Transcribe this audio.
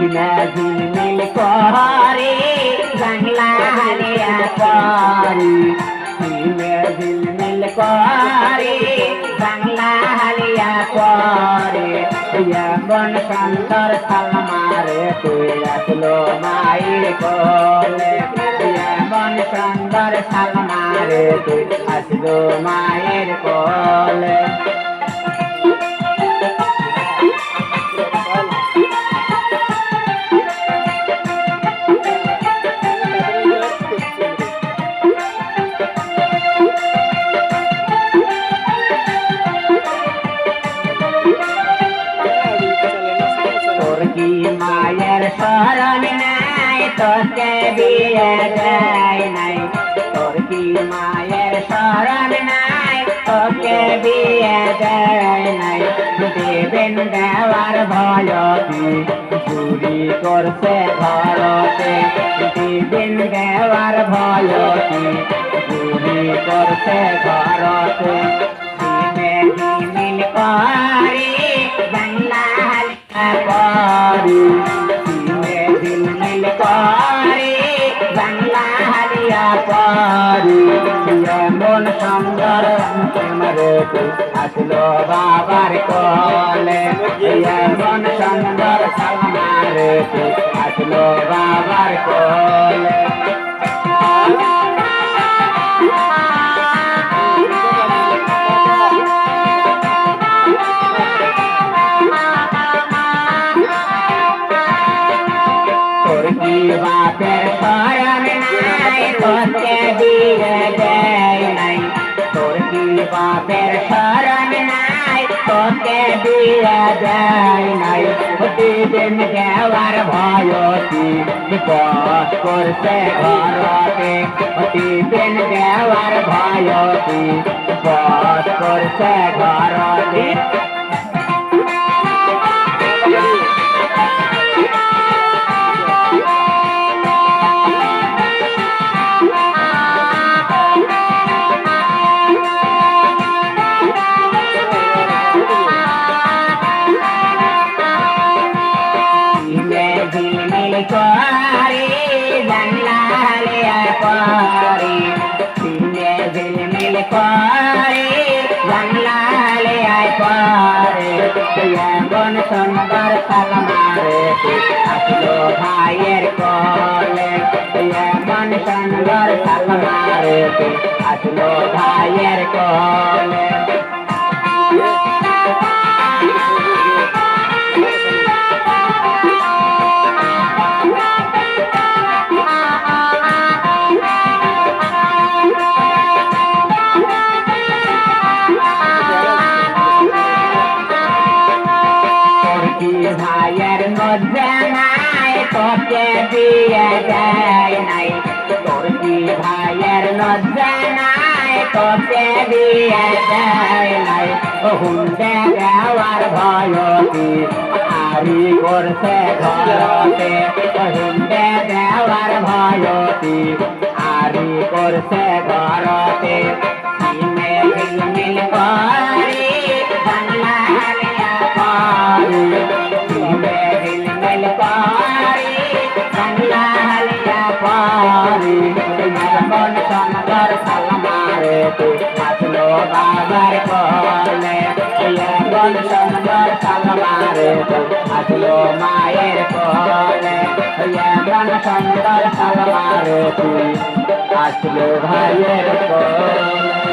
ঝিলমিল করে বাংলা হালিয়া ঝিলমিল করে বাংলা হালিয়া পরে এমন সুন্দর সালমারে তুই আসলো মায়ের কোলে এমন সুন্দর সালমারে তুই আসলো মায়ের কোলে মায়ের নাই তোকে বিয়ে দেয় নাই। তোর কি মায়ের শরণ নাই? তোকে বিয়ে দেয় নাই। দেবেন দেওয়ার ভয়তি, চুরি করছে ঘরতে। দেবেন দেওয়ার ভয়তি, চুরি করছে ঘরতে। করে বাংলা করি সুন্দর মরে আসলো বাবার কলে। এমন সুন্দর সালমারে আসলো বাবার কলে। বাপের শরণ তোকে দিয়ে দেয় নাই তোর কি বাপের শরণ নাই তোকে দিয়ে দেয় নাই দিন দেওয়ার ভয়তি বস করছে ঘরতে দিন দেওয়ার ভয়তি বস করছে ঘরতে করে হালিয়া করে ঝিলে ঝিলমিল করে হালিয়া করে এমন সুন্দর সালমারে আসলো ভাইয়ের কলে। এমন সুন্দর সালমারে আসলো ভাইয়ের কলে। দিয়ে দেয় নাই তোর কি ভাইয়ের মধ্যে নাই তোকে দিয়ে দেয় নাই হুন্ডে দেওয়ার ভয়তি আরি করছে ঘরতে হুন্ডে দেওয়ার ভয়তি আরি করছে ঘরতে বাবার কলে এমন সুন্দর সালমারে আসলো মায়ের কলে এমন সুন্দর সালমারে আসলো ভাইয়ের কলে